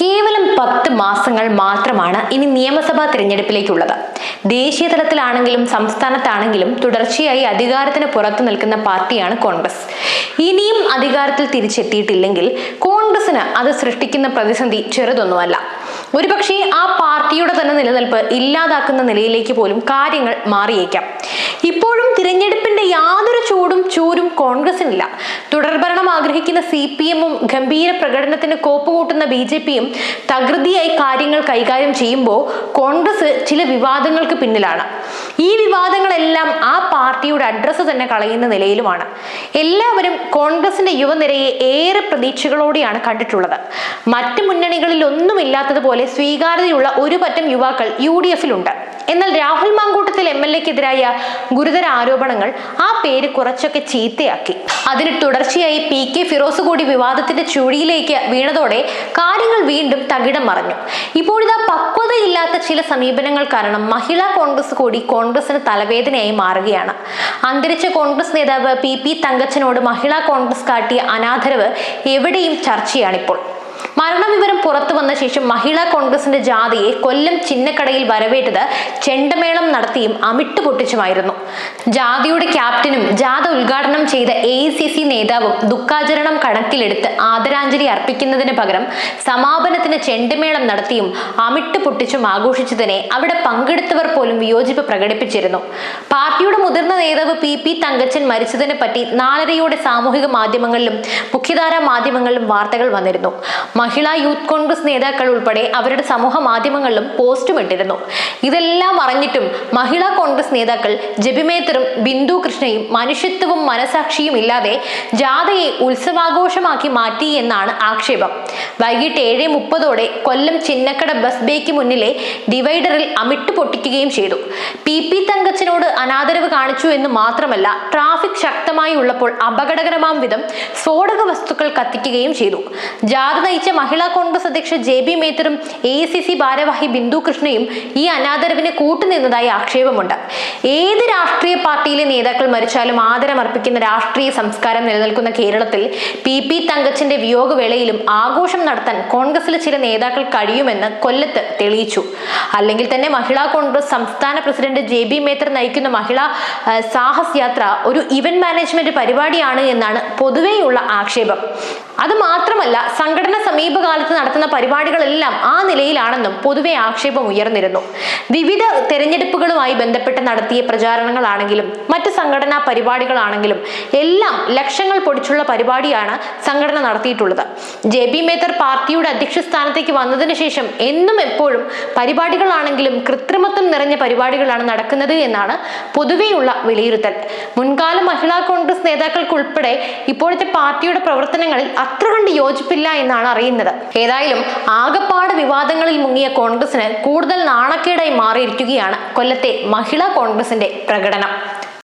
കേവലം പത്ത് മാസങ്ങൾ മാത്രമാണ് ഇനി നിയമസഭാ തിരഞ്ഞെടുപ്പിലേക്കുള്ളത്. ദേശീയ തലത്തിലാണെങ്കിലും സംസ്ഥാനത്താണെങ്കിലും തുടർച്ചയായി അധികാരത്തിന് പുറത്തു നിൽക്കുന്ന പാർട്ടിയാണ് കോൺഗ്രസ്. ഇനിയും അധികാരത്തിൽ തിരിച്ചെത്തിയിട്ടില്ലെങ്കിൽ കോൺഗ്രസിന് അത് സൃഷ്ടിക്കുന്ന പ്രതിസന്ധി ചെറുതൊന്നുമല്ല. ഒരുപക്ഷെ ആ പാർട്ടിയുടെ തന്നെ നിലനിൽപ്പ് ഇല്ലാതാക്കുന്ന നിലയിലേക്ക് പോലും കാര്യങ്ങൾ മാറിയേക്കാം. ഇപ്പോഴും തിരഞ്ഞെടുപ്പിന്റെ യാതൊരു ചൂടും ചൂരും കോൺഗ്രസിനില്ല. തുടർഭരണം ആഗ്രഹിക്കുന്ന സി പി എമ്മും ഗംഭീര പ്രകടനത്തിന് കോപ്പുകൂട്ടുന്ന ബി ജെ പിയും തകൃതിയായി കാര്യങ്ങൾ കൈകാര്യം ചെയ്യുമ്പോൾ കോൺഗ്രസ് ചില വിവാദങ്ങൾക്ക് പിന്നിലാണ്. ഈ വിവാദങ്ങളെല്ലാം ആ പാർട്ടിയുടെ അഡ്രസ്സ് തന്നെ കളയുന്ന നിലയിലുമാണ്. എല്ലാവരും കോൺഗ്രസിന്റെ യുവനിരയെ ഏറെ പ്രതീക്ഷകളോടെയാണ് കണ്ടിട്ടുള്ളത്. മറ്റ് മുന്നണികളിൽ ഒന്നുമില്ലാത്തതുപോലെ സ്വീകാര്യതയുള്ള ഒരു പറ്റം യുവാക്കൾ യു ഡി എഫിലുണ്ട്. എന്നാൽ രാഹുൽ മാങ്കൂട്ടത്തിൽ എം എൽ ഗുരുതര ആരോപണങ്ങൾ ആ പേര് കുറച്ചൊക്കെ ചീത്തയാക്കി. അതിന് തുടർച്ചയായി പി കെ ഫിറോസ് കൂടി വിവാദത്തിന്റെ ചുഴിയിലേക്ക് വീണതോടെ കാര്യങ്ങൾ വീണ്ടും തകിടം മറഞ്ഞു. ഇപ്പോഴിതാ പക്വതയില്ലാത്ത ചില സമീപനങ്ങൾ കാരണം മഹിളാ കോൺഗ്രസ് കൂടി കോൺഗ്രസിന് തലവേദനയായി മാറുകയാണ്. അന്തരിച്ച കോൺഗ്രസ് നേതാവ് പി പി തങ്കച്ചനോട് മഹിളാ കോൺഗ്രസ് കാട്ടിയ അനാദരവ് എവിടെയും ചർച്ചയാണിപ്പോൾ. മരണവിവരം പുറത്തു വന്ന ശേഷം മഹിളാ കോൺഗ്രസിന്റെ ജാഥയെ കൊല്ലം ചിന്നക്കടയിൽ വരവേറ്റത് ചെണ്ടമേളം നടത്തിയും അമിട്ട് പൊട്ടിച്ചുമായിരുന്നു. ജാഥയുടെ ക്യാപ്റ്റനും ജാഥ ഉദ്ഘാടനം ചെയ്ത എ നേതാവും ദുഃഖാചരണം കണക്കിലെടുത്ത് ആദരാഞ്ജലി അർപ്പിക്കുന്നതിന് പകരം സമാപനത്തിന് ചെണ്ടമേളം നടത്തിയും അമിട്ട് പൊട്ടിച്ചും ആഘോഷിച്ചതിനെ അവിടെ പങ്കെടുത്തവർ പോലും വിയോജിപ്പ് പ്രകടിപ്പിച്ചിരുന്നു. പാർട്ടിയുടെ മുതിർന്ന നേതാവ് പി. പി. തങ്കച്ചൻ മരിച്ചതിനെ പറ്റി നാലരയോടെ സാമൂഹിക മാധ്യമങ്ങളിലും മുഖ്യധാരാ മാധ്യമങ്ങളിലും വാർത്തകൾ വന്നിരുന്നു. മഹിളാ യൂത്ത് കോൺഗ്രസ് നേതാക്കൾ ഉൾപ്പെടെ അവരുടെ സമൂഹ മാധ്യമങ്ങളിലും പോസ്റ്റും ഇട്ടിരുന്നു. ഇതെല്ലാം അറിഞ്ഞിട്ടും മഹിളാ കോൺഗ്രസ് നേതാക്കൾ ജബിമേത്തറും ബിന്ദു കൃഷ്ണയും മനുഷ്യത്വവും മനസാക്ഷിയും ഇല്ലാതെ ജാഥയെ ഉത്സവാഘോഷമാക്കി മാറ്റി എന്നാണ് ആക്ഷേപം. വൈകിട്ട് ഏഴ് മുപ്പതോടെ കൊല്ലം ചിന്നക്കട ബസ് ബേക്ക് മുന്നിലെ ഡിവൈഡറിൽ അമിട്ട് പൊട്ടിക്കുകയും ചെയ്തു. പി പി തങ്കച്ചനോട് അനാദരവ് കാണിച്ചു എന്ന് മാത്രമല്ല ട്രാഫിക് ശക്തമായി ഉള്ളപ്പോൾ അപകടകരമാം വിധം സ്ഫോടക വസ്തുക്കൾ കത്തിക്കുകയും ചെയ്തു. ജാഥ നയിച്ച മഹിളാ കോൺഗ്രസ് അധ്യക്ഷ ജെ ബി മേത്തറും എ സി സി ഭാരവാഹി ബിന്ദു കൃഷ്ണയും ഈ അനാദരവിന് കൂട്ടുനിന്നതായി ആക്ഷേപമുണ്ട്. ഏത് രാഷ്ട്രീയ പാർട്ടിയിലെ നേതാക്കൾ മരിച്ചാലും ആദരമർപ്പിക്കുന്ന രാഷ്ട്രീയ സംസ്കാരം നിലനിൽക്കുന്ന കേരളത്തിൽ പി പി തങ്കച്ചന്റെ വിയോഗവേളയിലും ആഘോഷം നടത്താൻ കോൺഗ്രസിലെ ചില നേതാക്കൾ കഴിയുമെന്ന് കൊല്ലത്ത് തെളിയിച്ചു. അല്ലെങ്കിൽ തന്നെ മഹിളാ കോൺഗ്രസ് സംസ്ഥാന പ്രസിഡന്റ് ജെ ബി മേത്തർ നയിക്കുന്ന മഹിളാ സാഹസ് യാത്ര ഒരു ഇവന്റ് മാനേജ്മെന്റ് പരിപാടിയാണ് എന്നാണ് പൊതുവെയുള്ള ആക്ഷേപം. അത് മാത്രമല്ല സംഘടന സമീപകാലത്ത് നടത്തുന്ന പരിപാടികളെല്ലാം ആ നിലയിലാണെന്നും പൊതുവെ ആക്ഷേപം ഉയർന്നിരുന്നു. വിവിധ തെരഞ്ഞെടുപ്പുകളുമായി ബന്ധപ്പെട്ട് നടത്തിയ പ്രചാരണങ്ങളാണെങ്കിലും മറ്റ് സംഘടനാ പരിപാടികളാണെങ്കിലും എല്ലാം ലക്ഷങ്ങൾ പൊടിച്ചുള്ള പരിപാടിയാണ് സംഘടന നടത്തിയിട്ടുള്ളത്. ജെ ബി മേത്തർ പാർട്ടിയുടെ അധ്യക്ഷ സ്ഥാനത്തേക്ക് വന്നതിന് ശേഷം എന്നും എപ്പോഴും പരിപാടികളാണെങ്കിലും കൃത്രിമത്വം നിറഞ്ഞ പരിപാടികളാണ് നടക്കുന്നത് എന്നാണ് പൊതുവെയുള്ള വിലയിരുത്തൽ. മുൻകാല മഹിളാ കോൺഗ്രസ് നേതാക്കൾക്കുൾപ്പെടെ ഇപ്പോഴത്തെ പാർട്ടിയുടെ പ്രവർത്തനങ്ങളിൽ അത്ര കണ്ട് യോജിപ്പില്ല എന്നാണ് അറിയുന്നത്. ഏതായാലും ആകപ്പാട് വിവാദങ്ങളിൽ മുങ്ങിയ കോൺഗ്രസിന് കൂടുതൽ നാണക്കേടായി മാറിയിരിക്കുകയാണ് കൊല്ലത്തെ മഹിളാ കോൺഗ്രസിന്റെ പ്രകടനം.